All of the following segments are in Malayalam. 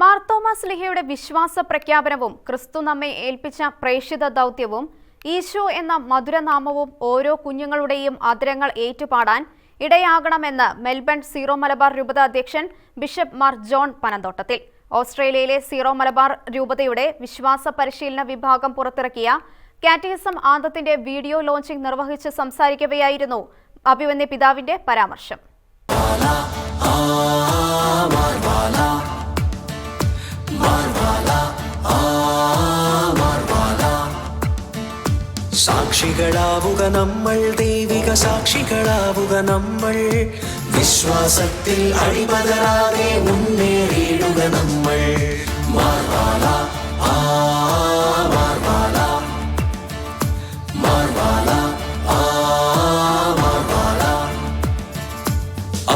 മാർത്തോമാസ് ലിഹയുടെ വിശ്വാസ പ്രഖ്യാപനവും ക്രിസ്തു നമ്മെ ഏൽപ്പിച്ച പ്രേക്ഷിത ദൗത്യവും ഈശോ എന്ന മധുരനാമവും ഓരോ കുഞ്ഞുങ്ങളുടെയും അതിരങ്ങൾ ഏറ്റുപാടാൻ ഇടയാകണമെന്ന് മെൽബൺ സീറോ മലബാർ രൂപത അധ്യക്ഷൻ ബിഷപ്പ് മാർ ജോൺ പനന്തോട്ടത്തിൽ. ഓസ്ട്രേലിയയിലെ സീറോ മലബാർ രൂപതയുടെ വിശ്വാസ പരിശീലന വിഭാഗം പുറത്തിറക്കിയ കാറ്റിസം ആന്തത്തിന്റെ വീഡിയോ ലോഞ്ചിംഗ് നിർവഹിച്ച് സംസാരിക്കവെയായിരുന്നു അഭിമന്യ പിതാവിന്റെ പരാമർശം. സാക്ഷികളാവുക നമ്മൾ ദൈവിക സാക്ഷികളാവുക നമ്മൾ. വിശ്വാസത്തിൽ അടിപതരാതെ മുന്നേറിയിടുക നമ്മൾ. മാർവാല ആ മാർവാല മാർവാല ആ മാർവാല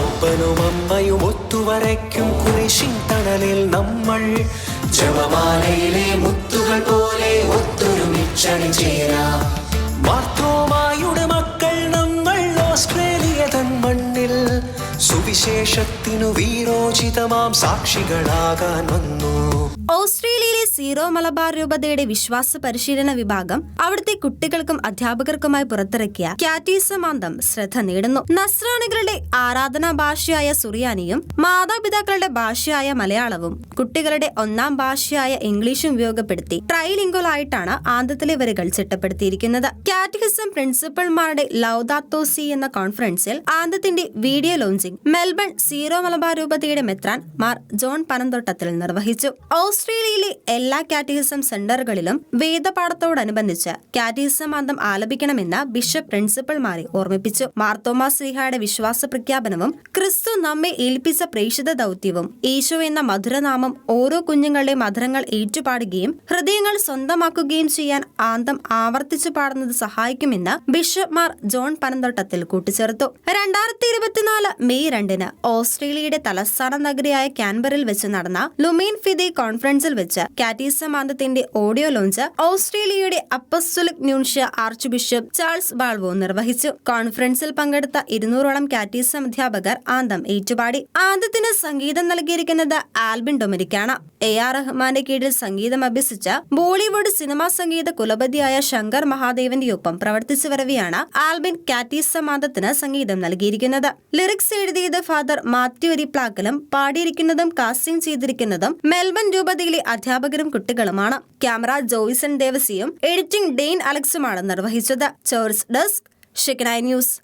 അപ്പനും അമ്മയും ഒത്തുവരയ്ക്കും കുരിശിൻ തണലിൽ നമ്മൾ. ജപമാലയിലെ മുത്തുകൾ പോലെ ഒത്തൊരുമിച്ചണി ചേരാം സുവിശേഷത്തിനു വീരോചിതമാം സാക്ഷികളാകാൻ വന്നു. ഓസ്ട്രേലിയയിലെ സീറോ മലബാർ രൂപതയുടെ വിശ്വാസ പരിശീലന വിഭാഗം അവിടുത്തെ കുട്ടികൾക്കും അധ്യാപകർക്കുമായി പുറത്തിറക്കിയ കാറ്റീസമാന്തം ശ്രദ്ധ നേടുന്നു. നസ്രാണികളുടെ ആരാധനാ ഭാഷയായ സുറിയാനിയും മാതാപിതാക്കളുടെ ഭാഷയായ മലയാളവും കുട്ടികളുടെ ഒന്നാം ഭാഷയായ ഇംഗ്ലീഷും ഉപയോഗപ്പെടുത്തി ട്രൈലിംഗുകളായിട്ടാണ് ആന്തത്തിലെ വരികൾ ചിട്ടപ്പെടുത്തിയിരിക്കുന്നത്. കാറ്റഗിസം പ്രിൻസിപ്പൽമാരുടെ ലൗദാത്തോസി എന്ന കോൺഫറൻസിൽ ആന്തത്തിന്റെ video launching Melbourne Syro Malabar രൂപതയുടെ മെത്രാൻ മാർ ജോൺ പനന്തോട്ടത്തിൽ നിർവഹിച്ചു. ഓസ്ട്രേലിയയിലെ എല്ലാ കാറ്റഗിസം സെന്ററുകളിലും വേദപാഠത്തോടനുബന്ധിച്ച് കാറ്റഗിസം അന്തം ആലപിക്കണമെന്ന് ബിഷപ്പ് പ്രിൻസിപ്പൽമാരെ ഓർമ്മിപ്പിച്ചു. മാർത്തോമാ ശ്രീഹയുടെ വിശ്വാസ പ്രഖ്യാപനവും ക്രിസ്തു നമ്മെ ഏൽപ്പിച്ച പ്രേക്ഷിത ദൗത്യവും യേശു എന്ന മധുരനാമം ഓരോ കുഞ്ഞുങ്ങളുടെ മധുരങ്ങൾ ഏറ്റുപാടുകയും ഹൃദയങ്ങൾ സ്വന്തമാക്കുകയും ചെയ്യാൻ ആന്തം ആവർത്തിച്ചു പാടുന്നത് സഹായിക്കുമെന്ന് ബിഷപ്പ് മാർ ജോൺ പനന്തോട്ടത്തിൽ കൂട്ടിച്ചേർത്തു. രണ്ടായിരത്തി ഇരുപത്തിനാല് മെയ് രണ്ടിന് ഓസ്ട്രേലിയയുടെ തലസ്ഥാന നഗരിയായ കാൻബറിൽ വെച്ച് നടന്ന ലുമീൻ ഫിദി കോൺഫറൻസിൽ വെച്ച് കാറ്റീസ ആന്തത്തിന്റെ ഓഡിയോ ലോഞ്ച് ഓസ്ട്രേലിയയുടെ apostolic nuncio archbishop Charles Balvo നിർവഹിച്ചു. കോൺഫറൻസിൽ പങ്കെടുത്ത ഇരുന്നൂറോളം കാറ്റീസം അധ്യാപകർ ആന്തം ഏറ്റുപാടി. ആന്തത്തിന് സംഗീതം നൽകിയിരിക്കുന്നത് ആൽബിൻ ഡൊമിനിക്കാണ്. എ ആർ റഹ്മാന്റെ കീഴിൽ സംഗീതം അഭ്യസിച്ച ബോളിവുഡ് സിനിമാ സംഗീത കുലപതിയായ ശങ്കർ മഹാദേവന്റെ ഒപ്പം പ്രവർത്തിച്ചു വരവെയാണ് ആൽബിൻ കാറ്റീസം ആന്തത്തിന് സംഗീതം നൽകിയിരിക്കുന്നത്. ലിറിക്സ് എഴുതിയത് ഫാദർ മാത്യു അരിപ്ലാക്കലും പാടിയിരിക്കുന്നതും കാസ്റ്റിംഗ് ചെയ്തിരിക്കുന്നതും മെൽബൺ രൂപതയിലെ അധ്യാപകരും കുട്ടികളുമാണ്. ക്യാമറ ജോയിസൺ ദേവസിയും എഡിറ്റിംഗ് ഡെയിൻ അലക്സുമാണ് നിർവഹിച്ചത്. ചോർസ് ഡെസ്ക് ഷിക്കനായി ന്യൂസ്.